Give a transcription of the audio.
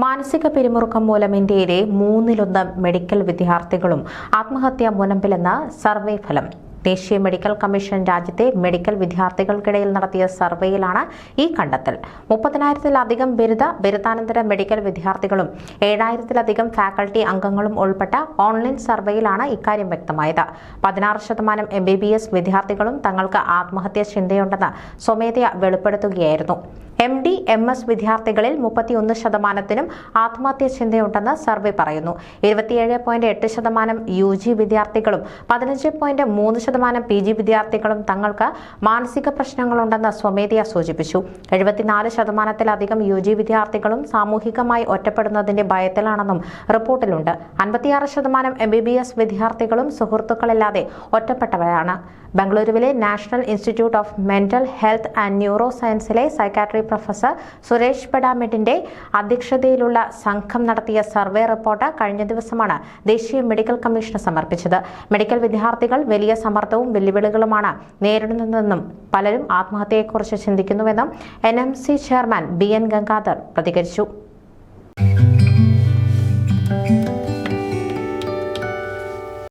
മാനസിക പിരിമുറുക്കം മൂലം ഇന്ത്യയിലെ മൂന്നിലൊന്ന് മെഡിക്കൽ വിദ്യാർത്ഥികളും ആത്മഹത്യാ മുനമ്പിലെന്ന സർവേ ഫലം. ദേശീയ മെഡിക്കൽ കമ്മീഷൻ രാജ്യത്തെ മെഡിക്കൽ വിദ്യാർത്ഥികൾക്കിടയിൽ നടത്തിയ സർവേയിലാണ് ഈ കണ്ടെത്തൽ. മുപ്പതിനായിരത്തിലധികം ബിരുദ ബിരുദാനന്തര മെഡിക്കൽ വിദ്യാർത്ഥികളും ഏഴായിരത്തിലധികം ഫാക്കൽറ്റി അംഗങ്ങളും ഉൾപ്പെട്ട ഓൺലൈൻ സർവേയിലാണ് ഇക്കാര്യം വ്യക്തമായത്. പതിനാറ് ശതമാനം എം ബി ബി എസ് വിദ്യാർത്ഥികളും തങ്ങൾക്ക് ആത്മഹത്യാ ചിന്തയുണ്ടെന്ന് സ്വമേധയാ വെളിപ്പെടുത്തുകയായിരുന്നു. എം ഡി എം എസ് വിദ്യാർത്ഥികളിൽ മുപ്പത്തിയൊന്ന് ശതമാനത്തിനും ആത്മഹത്യ ചിന്തയുണ്ടെന്ന് സർവേ പറയുന്നു. ഇരുപത്തിയേഴ് പോയിന്റ് എട്ട് ശതമാനം യു ജി വിദ്യാർത്ഥികളും പതിനഞ്ച് പോയിന്റ് മൂന്ന് ശതമാനം പി ജി വിദ്യാർത്ഥികളും തങ്ങൾക്ക് മാനസിക പ്രശ്നങ്ങളുണ്ടെന്ന് സ്വമേധയാ സൂചിപ്പിച്ചു. എഴുപത്തിനാല് ശതമാനത്തിലധികം യു ജി വിദ്യാർത്ഥികളും സാമൂഹികമായി ഒറ്റപ്പെടുന്നതിന്റെ ഭയത്തിലാണെന്നും റിപ്പോർട്ടിലുണ്ട്. അൻപത്തിയാറ് ശതമാനം എം ബി ബി എസ് വിദ്യാർത്ഥികളും സുഹൃത്തുക്കളില്ലാതെ ഒറ്റപ്പെട്ടവരാണ്. ബംഗളൂരുവിലെ national institute of mental health and neuro സയൻസിലെ psychiatry professor Suresh പെടാമെട്ടിന്റെ അധ്യക്ഷതയിലുള്ള സംഘം നടത്തിയ സർവേ റിപ്പോർട്ട് കഴിഞ്ഞ ദിവസമാണ് ദേശീയ മെഡിക്കൽ കമ്മീഷന് സമർപ്പിച്ചത്. മെഡിക്കൽ വിദ്യാർത്ഥികൾ വലിയ സമ്മർദ്ദവും വെല്ലുവിളികളുമാണ് നേരിടുന്നതെന്നും പലരും ആത്മഹത്യയെക്കുറിച്ച് ചിന്തിക്കുന്നുവെന്നും N M C chairman B N Gangadhar പ്രതികരിച്ചു.